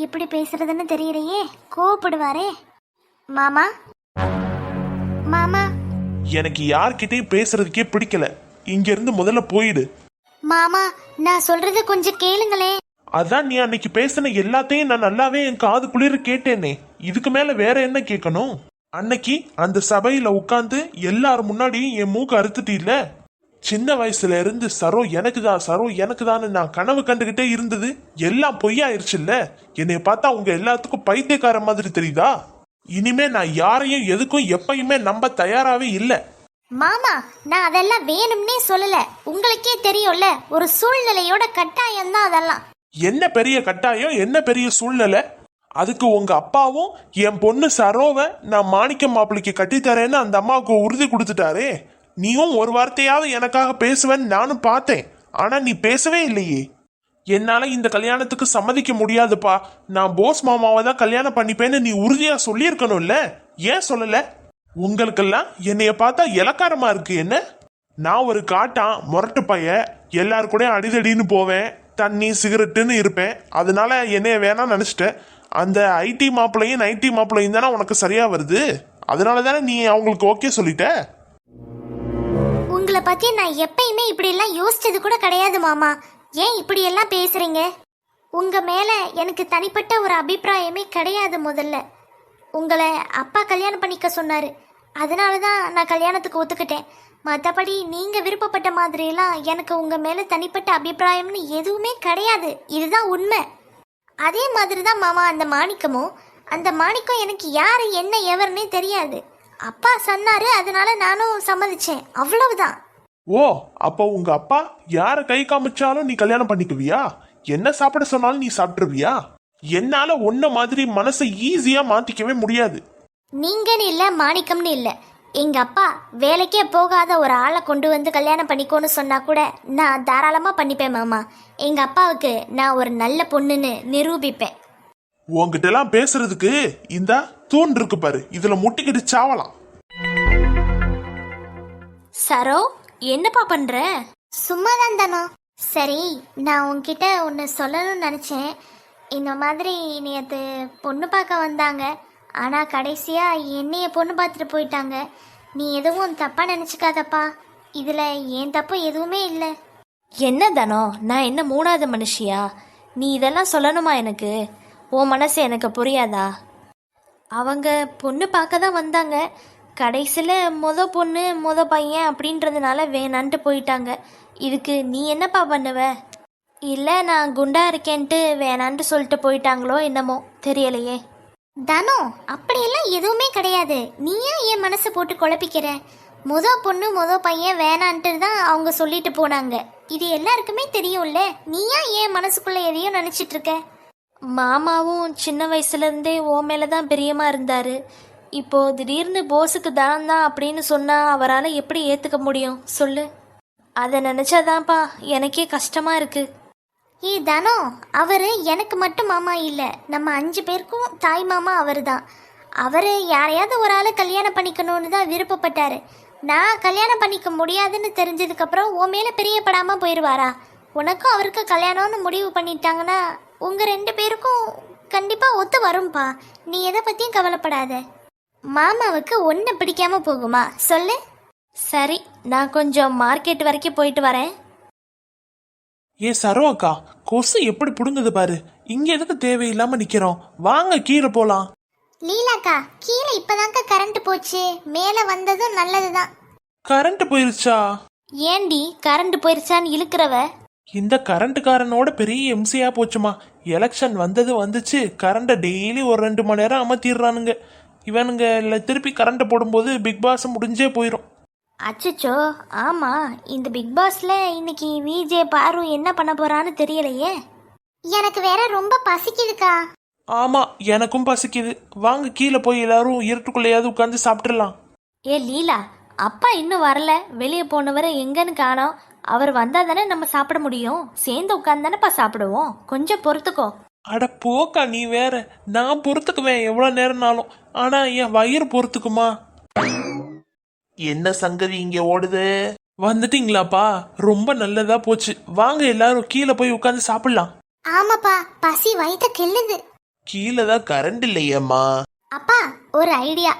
எப்படி பேசுறதுன்னு தெரியலையே. கோவப்படுவாரே. மாமா. மாமா. எனக்கு யார்கிட்டயும் பேசுறதுக்கே பிடிக்கல. இங்க இருந்து முதல்ல போயிடு. மாமா நான் சொல்றது கொஞ்சம் கேளுங்களே. அதான் நீ அன்னைக்கு பேசின எல்லாத்தையும் நான் நல்லாவே என் காது குளிர கேட்டேனே. இதுக்கு மேல வேற என்ன கேட்கணும்? அன்னைக்கு அந்த சபையில உட்கார்ந்து எல்லாரும் முன்னாடியும் என் மூக்கு அறுத்துட்டீல்ல? சின்ன வயசுல இருந்து சரோ எனக்கு தான் சரோ எனக்கு தான் நான் கனவு கண்டுகிட்டே இருந்தது எல்லாம் பொய்யாயிருச்சுல்ல? என்னைய பார்த்தா உங்க எல்லாத்துக்கும் பைத்தியக்கார மாதிரி தெரியுதா? இனிமே நான் யாரையும் எதுக்கும் எப்பயுமே நம்ப தயாராவே இல்லை. மாமா நான் அதெல்லாம் வேணும்னே சொல்லல. உங்களுக்கே தெரியும்ல ஒரு சூழ்நிலையோட கட்டாயம் தான் அதெல்லாம். என்ன பெரிய கட்டாயம் என்ன பெரிய சூழ்நிலை? அதுக்கு உங்க அப்பாவும் என் பொண்ணு சரோவை நான் மாணிக்க மாப்பிளைக்கு கட்டித்தரேன்னு அந்த அம்மாவுக்கு உறுதி கொடுத்துட்டாரே. நீயும் ஒரு வார்த்தையாவது எனக்காக பேசுவேன்னு நானும் பார்த்தேன். ஆனா நீ பேசவே இல்லையே. என்னால இந்த கல்யாணத்துக்கு சம்மதிக்க முடியாதுப்பா. நான் போஸ் மாமாவை தான் கல்யாணம் பண்ணிப்பேன்னு நீ உறுதியா சொல்லியிருக்கணும்ல? ஏன் சொல்லல? உங்களுக்கெல்லாம் என்னைய பார்த்தா இலக்காரமா இருக்கு என்ன? நான் ஒரு காட்டான் முரட்டு பைய. எல்லார் கூடயும் அடிதடின்னு போவேன். தண்ணி சிகரெட்டுன்னு இருப்பேன். அதனால என்னைய வேணாம் நினச்சிட்டேன். அந்த ஐடி மாப்பிளையும் ஐடி மாப்பிளையும் தானே உனக்கு சரியா வருது? அதனால தானே நீ அவங்களுக்கு ஓகே சொல்லிட்ட? உங்களை பத்தி நான் எப்பயுமே இப்படி எல்லாம் யோசிச்சது கூட கிடையாது மாமா. ஏன் இப்படி எல்லாம் பேசுறீங்க? உங்க மேல எனக்கு தனிப்பட்ட ஒரு அபிப்பிராயமே கிடையாது முதல்ல. உங்களை அப்பா கல்யாணம் பண்ணிக்க சொன்னாரு. அதனால தான் நான் கல்யாணத்துக்கு ஒத்துக்கிட்டேன். மற்றபடி நீங்கள் விருப்பப்பட்ட மாதிரியெல்லாம் எனக்கு உங்கள் மேலே தனிப்பட்ட அபிப்பிராயம்னு எதுவுமே கிடையாது. இதுதான் உண்மை. அதே மாதிரி தான் மாமா அந்த மாணிக்கமும். அந்த மாணிக்கம் எனக்கு யார் என்ன எவருன்னே தெரியாது. அப்பா சொன்னாரு அதனால நானும் சம்மதிச்சேன். அவ்வளவுதான். ஓ அப்போ உங்க அப்பா யார கை காமிச்சாலும் நீ கல்யாணம் பண்ணிக்குவியா? என்ன சாப்பிட சொன்னாலும் நீ சாப்பிட்டுருவியா? என்னால உன்ன மாதிரி மனசை ஈஸியா மாத்திக்கவே முடியாது. நீங்கன்னு இல்லை மாணிக்கம்னு இல்லை. எங்க அப்பா வேலைக்கே போகாத ஒரு ஆளை கொண்டு வந்து கல்யாணம் பண்ணிக்கோன்னு சொன்னா கூட நான் தாராளமா பண்ணிப்பேன் மாமா. எங்க அப்பாவுக்கு நான் ஒரு நல்ல பொண்ணுன்னு நிரூபிப்பேன். உன்கிட்ட எல்லாம் பேசுறதுக்கு இந்த தூண் இருக்கு பாரு. இதுல முட்டிக்கிட்டு சாவலாம். சரோ என்னப்பா பண்ற? சும்மா தான். தானோ சரி நான் உன்கிட்ட ஒன்று சொல்லணும்னு நினச்சேன். இந்த மாதிரி நேற்று பொண்ணு பார்க்க வந்தாங்க. ஆனால் கடைசியாக என்னைய பொண்ணு பார்த்துட்டு போயிட்டாங்க. நீ எதுவும் தப்பாக நினச்சிக்காதப்பா. இதில் என் தப்பு எதுவுமே இல்லை. என்ன தனோ? நான் என்ன மூணாவது மனுஷியா? நீ இதெல்லாம் சொல்லணுமா எனக்கு? உன் மனசு எனக்கு புரியாதா? அவங்க பொண்ணு பார்க்க தான் வந்தாங்க. கடைசியில் மொத பொண்ணு மொத பையன் அப்படின்றதுனால வேணான்ட்டு போயிட்டாங்க. இதுக்கு நீ என்னப்பா பண்ணுவ? இல்லை நான் குண்டா இருக்கேன்ட்டு வேணான்ட்டு சொல்லிட்டு போயிட்டாங்களோ என்னமோ தெரியலையே. தனோ அப்படியெல்லாம் எதுவுமே கிடையாது. நீயா என் மனசை போட்டு குழப்பிக்கிற? முத பொண்ணு முத பையன் வேணான்ட்டு தான் அவங்க சொல்லிட்டு போனாங்க. இது எல்லாருக்குமே தெரியும்ல. நீயா ஏன் என் மனசுக்குள்ள எதையும் நினைச்சிட்டு இருக்க? மாமாவும் சின்ன வயசுலேருந்தே ஓ மேலே தான் பிரியமாக இருந்தார். இப்போ திடீர்னு போஸுக்கு தான் தான் அப்படின்னு சொன்னால் அவரால் எப்படி ஏற்றுக்க முடியும்? சொல்லு. அதை நினச்சாதான்ப்பா எனக்கே கஷ்டமாக இருக்கு. ஏ தனோ அவர் எனக்கு மட்டும் மாமா இல்லை. நம்ம அஞ்சு பேருக்கும் தாய் மாமா அவர் தான் அவர் யாரையாவது ஒரு ஆளை கல்யாணம் பண்ணிக்கணும்னு தான் விருப்பப்பட்டார். நான் கல்யாணம் பண்ணிக்க முடியாதுன்னு தெரிஞ்சதுக்கப்புறம் உன் மேலே பிரியப்படாமல் போயிடுவாரா உனக்கும் அவருக்கு கல்யாணம்னு முடிவு பண்ணிட்டாங்கன்னா உங்க ரெண்டு பேருக்கும் கண்டிப்பா ஒத்து வரும்பா. நீ எதை பத்தியும் கவலைப்படாத. மாமாவுக்கு ஒன்று பிடிக்காம போகுமா? சொல்லு. சரி நான் கொஞ்சம் மார்க்கெட் வரைக்கும் போயிட்டு வரேன். ஏ சரோ அக்கா கொசு எப்படி புடுங்குது பாரு. இங்க எதுக்கு தேவையில்லாம நிக்கிறோம்? வாங்க கீழே போலாம். லீலாக்கா கீழே இப்பதாங்க கரண்ட் போச்சு. மேலே வந்ததும் நல்லதுதான். கரண்ட் போயிருச்சா? ஏண்டி கரண்ட் போயிருச்சான்னு இழுக்கிறவ? இந்த கரண்ட்காரனோட பெரிய எம்சியா போச்சுமா. எலெக்ஷன் வந்தது வந்துச்சு. கரண்ட்டை டெய்லி ஒரு ரெண்டு மணி நேரம் அமர்த்திடுறானுங்க. இவனுங்க இல்லை திருப்பி கரண்ட்டை போடும்போது பிக் பாஸ் முடிஞ்சே போயிடும் அச்சச்சோ ஆமா. இந்த பிக் பாஸ்ல இன்னைக்கு விஜே பாரு என்ன பண்ண போறான்னு தெரியலையே. எனக்கு வேற ரொம்ப பசிக்குதுக்கா. ஆமா எனக்கும் பசிக்குது. வாங்க கீழே போய் எல்லாரும் இருட்டுக்குள்ளேயாவது உட்காந்து சாப்பிட்டுறலாம் ஏ லீலா அப்பா இன்னும் வரல. வெளியே போனவரை எங்கன்னு காணோம். அவர் வந்தா தானே நம்ம சாப்பிட முடியும்? சேர்ந்து உட்காந்து தானேப்பா சாப்பிடுவோம். கொஞ்சம் பொறுத்துக்கோ. அட போக்கா நீ வேற. நான் பொறுத்துக்குவேன் எவ்வளோ நேரம்னாலும். ஆனா என் வயிறு பொறுத்துக்குமா? என்ன சங்கதி இங்க ஓடுது? வந்துட்டீங்களாப்பா? ரொம்ப நல்லதா போச்சு. வாங்க எல்லாரும் கீழே போய் உட்காந்து சாப்பிடலாம். ஆமாப்பா பசி வயித்த கிள்ளுது. கீழே தான் கரண்ட் இல்லையேம்மா. அப்பா ஒரு ஐடியா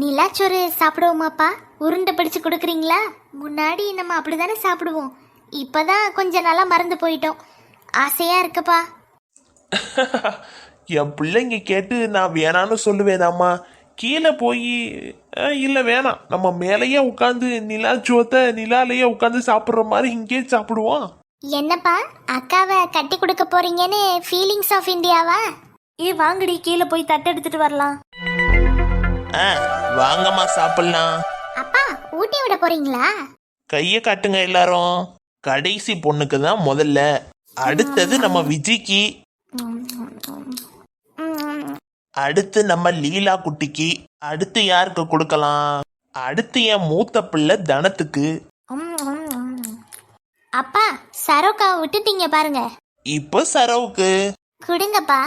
நிலாச்சோறு சாப்பிடுவோமாப்பா? உருண்டை பிடிச்சு கொடுக்குறீங்களா? முன்னாடி நம்ம அப்படிதானே சாப்பிடுவோம். இப்பதான் கொஞ்சம் நல்லா மறந்து போயிட்டோம். ஆசையா இருக்குப்பா. என் பிள்ளைங்க கேட்டு நான் வேணான்னு சொல்லுவேனாம்மா. கீழே போய் இல்லை வேணாம். நம்ம மேலேயே உட்காந்து நிலா சோத்தை நிலாலேயே உட்காந்து சாப்பிட்ற மாதிரி இங்கேயே சாப்பிடுவோம். என்னப்பா? அக்காவை கட்டி கொடுக்க போறீங்கன்னு ஃபீலிங்ஸ் ஆஃப் இந்தியாவா ஏ வாங்கடி. கீழே போய் தட்டு எடுத்துட்டு வரலாம். ஆ வாங்கம்மா சாப்பிடலாம். அப்பா ஊட்டி விட போறீங்களா? கையை காட்டுங்க எல்லாரும். கடைசி பொண்ணுக்கு தான் முதல்ல. அடுத்தது நம்ம விஜிக்கு. அடுத்து நம்ம லீலா குட்டிக்கு. அடுத்து யாருக்கு கொடுக்கலாம்? அடுத்து என் மூத்த பிள்ளை தனத்துக்கு. அப்பா சரோக்காவை விட்டுட்டீங்க பாருங்க. இப்போ சரவுக்கு. கொடுங்கப்பா.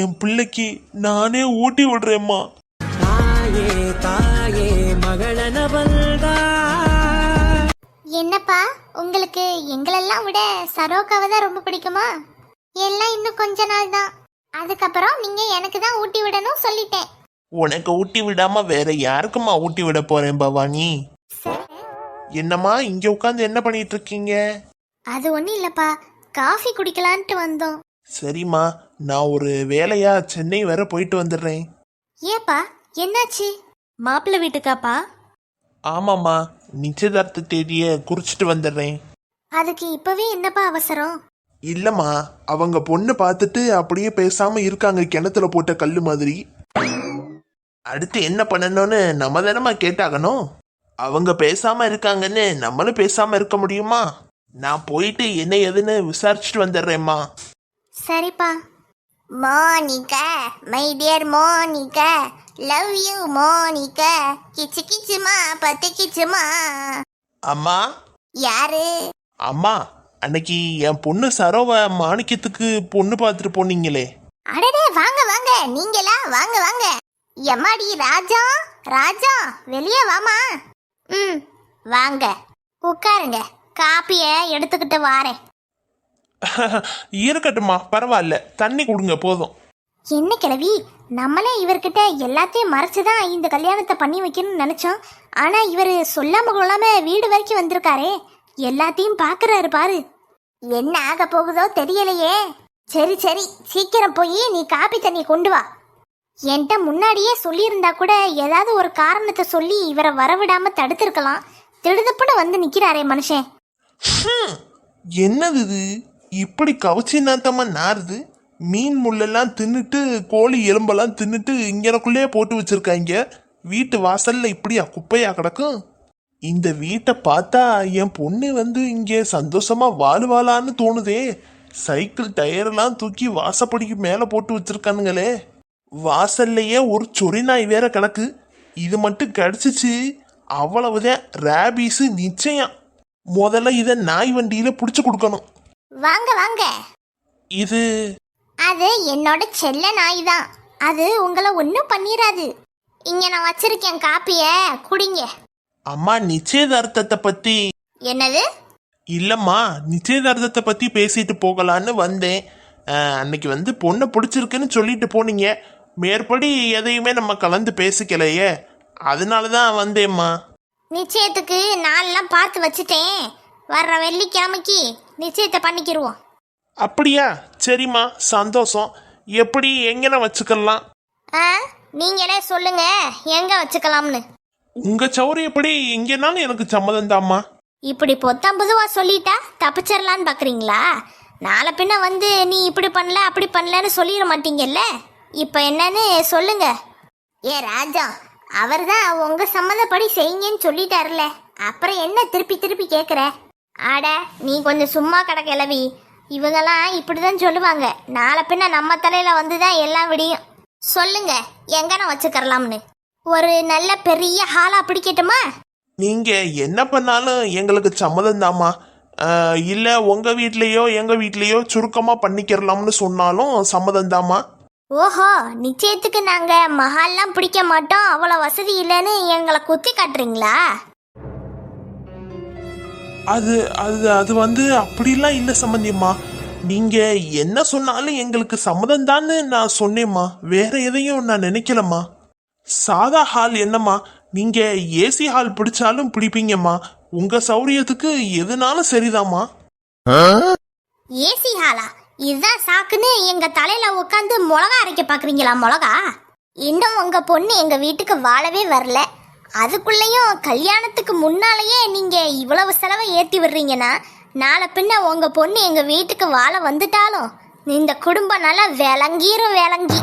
என் பிள்ளைக்கு நானே ஊட்டி விடுறேம்மா. தாயே தாயே மகளனவள்தான் என்னப்பா உங்களுக்கு எங்களெல்லாம் விட சரோக்காவை தான் ரொம்ப பிடிக்குமா? எல்லாம் இன்னும் கொஞ்ச நாள் தான். அதுக்கப்புறம் நீங்க எனக்கு தான் ஊட்டி விடணும் சொல்லிட்டேன். உனக்கு ஊட்டி விடாம வேற யாருக்குமா ஊட்டி விட போறேன் பவானி? என்னம்மா இங்க உட்காந்து என்ன பண்ணிட்டு இருக்கீங்க? அது ஒண்ணும் இல்லப்பா காஃபி குடிக்கலான்ட்டு வந்தோம். சரிம்மா நான் ஒரு வேலையா சென்னை வர போயிட்டு வந்துடுறேன். ஏப்பா என்னாச்சு? மாப்பிள்ளை வீட்டுக்காப்பா? ஆமாம்மா நிச்சயதார்த்த தேதியை குறிச்சிட்டு வந்துடுறேன். அதுக்கு இப்பவே என்னப்பா அவசரம்? இல்லம்மா அவங்க பொண்ணு பார்த்துட்டு அப்படியே பேசாம இருக்காங்க கிணத்துல போட்ட கல்லு மாதிரி. அடுத்து என்ன பண்ணணும்னு நம்ம தானம்மா கேட்டாகணும்? அவங்க பேசாம இருக்காங்கன்னு நம்மளும் பேசாம இருக்க முடியுமா? நான் போயிட்டு என்ன ஏதுன்னு விசாரிச்சுட்டு வந்துடுறேம்மா. சரிப்பா. Monica my dear Monica love you Monica. கிச்சு கிச்சுமா பத்து கிச்சுமா. அம்மா? யாரு? அம்மா அன்னைக்கு என் பொண்ணு சரோவ மாணிக்கத்துக்கு பொண்ணு பார்த்துட்டு போனீங்களே. அடடே வாங்க வாங்க. நீங்களா? வாங்க வாங்க. எம்மாடி ராஜா? ராஜா வெளியே வாமா. ம் வாங்க. உட்காருங்க. காப்பிய எடுத்துக்கிட்டு வாரேன். இருக்கட்டும்மா பரவாயில்ல. தண்ணி கொடுங்க போதும். என்ன கிழவி? நம்மளே இவர்கிட்ட எல்லாத்தையும் மறைச்சுதான் இந்த கல்யாணத்தை பண்ணி வைக்கணும்னு நினைச்சோம். ஆனா இவர் சொல்லாம கொள்ளாம வீடு வரைக்கும் வந்திருக்காரே. எல்லாத்தையும் பாக்குறாரு பாரு. என்ன ஆக போகுதோ தெரியலையே. சரி சரி. சீக்கிரம் போய் நீ காப்பி தண்ணி கொண்டு வா. என்கிட்ட முன்னாடியே சொல்லியிருந்தா கூட ஏதாவது ஒரு காரணத்தை சொல்லி இவரை வரவிடாம தடுத்திருக்கலாம். திடுதுப்புன்னு வந்து நிக்கிறாரே மனுஷன். என்னது இது? இப்படி கவச்சி நாத்தமா நாருது மீன் முள்ளெல்லாம் தின்னுட்டு கோழி எலும்பெல்லாம் தின்னுட்டு இங்கனக்குள்ளேயே போட்டு வச்சிருக்காங்க. வீட்டு வாசல்ல இப்படியா குப்பையா கிடக்கும்? இந்த வீட்டை பார்த்தா என் பொண்ணு வந்து இங்கே சந்தோஷமா வாழுவாளான்னு தோணுதே. சைக்கிள் டயரெல்லாம் தூக்கி வாசப்படிக்கு மேலே போட்டு வச்சிருக்கானுங்களே. வாசல்லையே ஒரு சொறி நாய் வேற கிடக்கு. இது மட்டும் கிடச்சிச்சு. அவ்வளவுதான். ரேபீஸு நிச்சயம். முதல்ல இதை நாய் வண்டியில் பிடிச்சி கொடுக்கணும். வாங்க வாங்க. இது? அது என்னோட செல்ல நாய் தான் அது உங்களை ஒன்றும் பண்ணிராது. இங்க நான் வச்சிருக்கேன் காப்பிய. குடிங்க. அம்மா நிச்சயதார்த்தத்தை பத்தி என்னது? இல்லம்மா நிச்சயதார்த்தத்தை பத்தி பேசிட்டு போகலான்னு வந்தேன். அஹ், அன்னைக்கு வந்து பொண்ணை பிடிச்சிருக்குன்னு சொல்லிட்டு போனீங்க. மேற்படி எதையுமே நம்ம கலந்து பேசிக்கலையே. அதனால தான் வந்தேம்மா. நிச்சயத்துக்கு நாளெல்லாம் பார்த்து வச்சுட்டேன். வர்ற வெள்ளிக்கிழமைக்கு நிச்சயத்தை பண்ணிக்கிருவோம். அப்படியா? சரிம்மா. சந்தோஷம். எப்படி எங்கன வச்சுக்கலாம்? ஆ நீங்களே சொல்லுங்க. எங்க வச்சுக்கலாம்னு. உங்க சௌரியப்படி எங்கேனாலும் எனக்கு சம்மதம் தாம்மா. இப்படி பொத்தாம் பொதுவா சொல்லிட்டா தப்பிச்சிடலான்னு பாக்குறீங்களா? நாளை பின்ன வந்து நீ இப்படி பண்ணல அப்படி பண்ணலன்னு சொல்லிட மாட்டீங்கல்ல? இப்போ என்னன்னு சொல்லுங்க. ஏ ராஜா அவர் தான் உங்க சம்மந்தப்படி செய்யுங்கன்னு சொல்லிட்டாருல அப்புறம் என்ன திருப்பி திருப்பி கேட்குற ஆட நீ கொஞ்சம் சும்மா கிட கிளவி. இவங்கெல்லாம் இப்படிதான் சொல்லுவாங்க. நாளை பின்ன நம்ம தலையில வந்து தான் எல்லாம் விடியும். சொல்லுங்க எங்கன வச்சுக்கறலாம்னு? ஒரு நல்ல பெரிய ஹாலா பிடிக்கட்டுமா? நீங்க என்ன பண்ணாலும் எங்களுக்கு சம்மதம் தாம்மா இல்ல உங்க வீட்லயோ எங்க வீட்லயோ சுருக்கமா பண்ணிக்கிறலாம்னு சொன்னாலும் சம்மதம் தாம்மா ஓஹோ நிச்சயத்துக்கு நாங்க மஹால்லாம் பிடிக்க மாட்டோம். அவ்வளோ வசதி இல்லைன்னு எங்களை குத்தி காட்டுறீங்களா? அது அது அது வந்து அப்படிலாம் இல்லை சம்பந்தியம்மா. நீங்க என்ன சொன்னாலும் எங்களுக்கு சம்மதம் தான்னு நான் சொன்னேம்மா. வேற எதையும் நான் நினைக்கலம்மா. சாதா ஹால் என்னம்மா? நீங்க ஏசி ஹால் பிடிச்சாலும் பிடிப்பீங்கம்மா. உங்க சௌரியத்துக்கு எதுனாலும் சரிதாம்மா. ஏசி ஹாலா? இதுதான் சாக்குன்னு எங்க தலையில உட்காந்து மிளகா அரைக்க பாக்குறீங்களா மிளகா? இன்னும் உங்க பொண்ணு எங்க வீட்டுக்கு வாழவே வரல. அதுக்குள்ளேயும் கல்யாணத்துக்கு முன்னாலேயே நீங்கள் இவ்வளவு செலவை ஏற்றி விடுறீங்கன்னா நாளை பின்ன உங்கள் பொண்ணு எங்கள் வீட்டுக்கு வாழ வந்துட்டாலும் இந்த குடும்பம் நல்லா விளங்கிரும் விளங்கி.